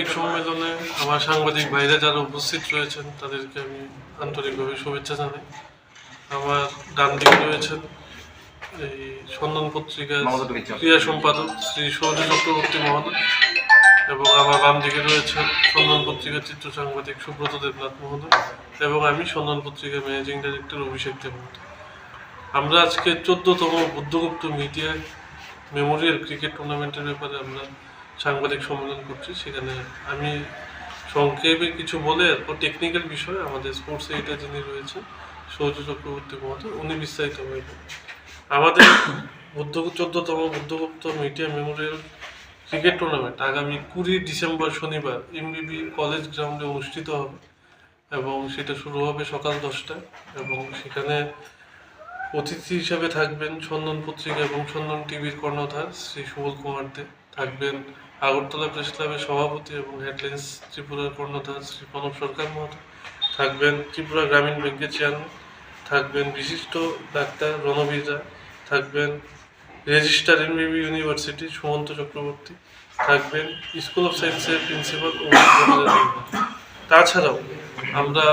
সাংবাদিক সম্মেলনে আমার সাংবাদিক ভাইরা যারা উপস্থিত রয়েছেন তাদেরকে আমি আন্তরিকভাবে শুভেচ্ছা জানাই। আমার ডান দিকে রয়েছেন এই সন্ধান পত্রিকার ক্রিয়া সম্পাদক শ্রী সৌর্য চক্রবর্তী মহোদয় এবং আমার বাম দিকে রয়েছেন সন্ধান পত্রিকার চিত্র সাংবাদিক সুব্রত দেবনাথ মহোদয় এবং আমি সন্ধান পত্রিকার ম্যানেজিং ডাইরেক্টর অভিষেক দেবনাথ। আমরা আজকে চোদ্দতম বুদ্ধগুপ্ত মিডিয়া মেমোরিয়াল ক্রিকেট টুর্নামেন্টের ব্যাপারে আমরা সাংবাদিক সম্মেলন করছি, সেখানে আমি সংক্ষেপে কিছু বলে এরপর টেকনিক্যাল বিষয়ে আমাদের স্পোর্টস এডিটর যিনি রয়েছেন, সৌর্য চক্রবর্তী মহোদয়, উনি বিস্তারিত বলবেন। আমাদের বুদ্ধ চোদ্দতম Buddhagupta media memorial cricket tournament আগামী কুড়ি ডিসেম্বর শনিবার এমবিবি কলেজ গ্রাউন্ডে অনুষ্ঠিত হবে এবং সেটা শুরু হবে সকাল দশটায় এবং সেখানে অতিথি হিসেবে থাকবেন সন্ধান পত্রিকা এবং সন্ধান টিভির কর্ণধার শ্রী সুবল কুমার দে। থাকবেন আগরতলা প্রেস ক্লাবের সভাপতি এবং হেডলাইন্স ত্রিপুরার কর্ণধার শ্রী প্রণব সরকার মহোদয়। থাকবেন ত্রিপুরা গ্রামীণ ব্যাংকের চেয়ারম্যান, থাকবেন বিশিষ্ট ডাক্তার রণবীর রায়, থাকবেন রেজিস্টার এমবিবি ইউনিভার্সিটি সুমন্ত চক্রবর্তী, থাকবেন স্কুল অফ সায়েন্সের প্রিন্সিপাল তাছাড়াও আমরা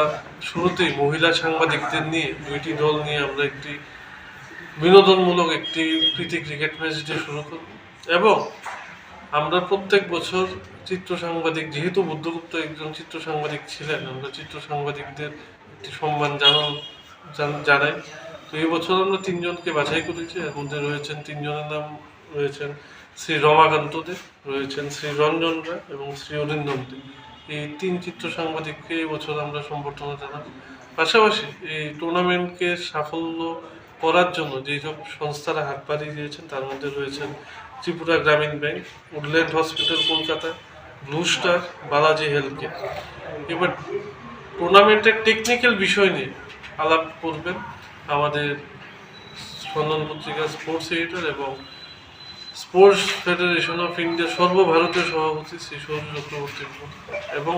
শুরুতেই মহিলা সাংবাদিকদের নিয়ে দুইটি দল নিয়ে আমরা একটি বিনোদনমূলক একটি প্রীতি ক্রিকেট ম্যাচ দিয়ে শুরু করব। এবং আমরা প্রত্যেক বছর চিত্র সাংবাদিক, যেহেতু বুদ্ধগুপ্ত একজন চিত্র সাংবাদিক ছিলেন, আমরা চিত্র সাংবাদিকদের একটি সম্মান জানান জানাই। তো এই বছর আমরা তিনজনকে বাছাই করেছি। এর মধ্যে রয়েছেন তিনজনের নাম রয়েছেন শ্রী রমাকান্ত দে, রয়েছেন শ্রী রঞ্জন রায় এবং শ্রী অরিন্দম দে। এই তিন চিত্র সাংবাদিককে এই বছর আমরা সম্বর্ধনা জানাব। পাশাপাশি এই টুর্নামেন্টকে সাফল্য করার জন্য যেসব সংস্থারা হাত বাড়িয়ে দিয়েছেন, তার মধ্যে রয়েছেন Tripura Gramin bank, Woodland hospital Kolkata, Blue Star, Balaji health care এবার টুর্নামেন্টের টেকনিক্যাল বিষয় নিয়ে আলাপ করবেন আমাদের সন্ধান পত্রিকা স্পোর্টস এডিটর এবং স্পোর্টস ফেডারেশন অফ ইন্ডিয়া সর্বভারতীয় সভাপতি শ্রী সৌর চক্রবর্তী এবং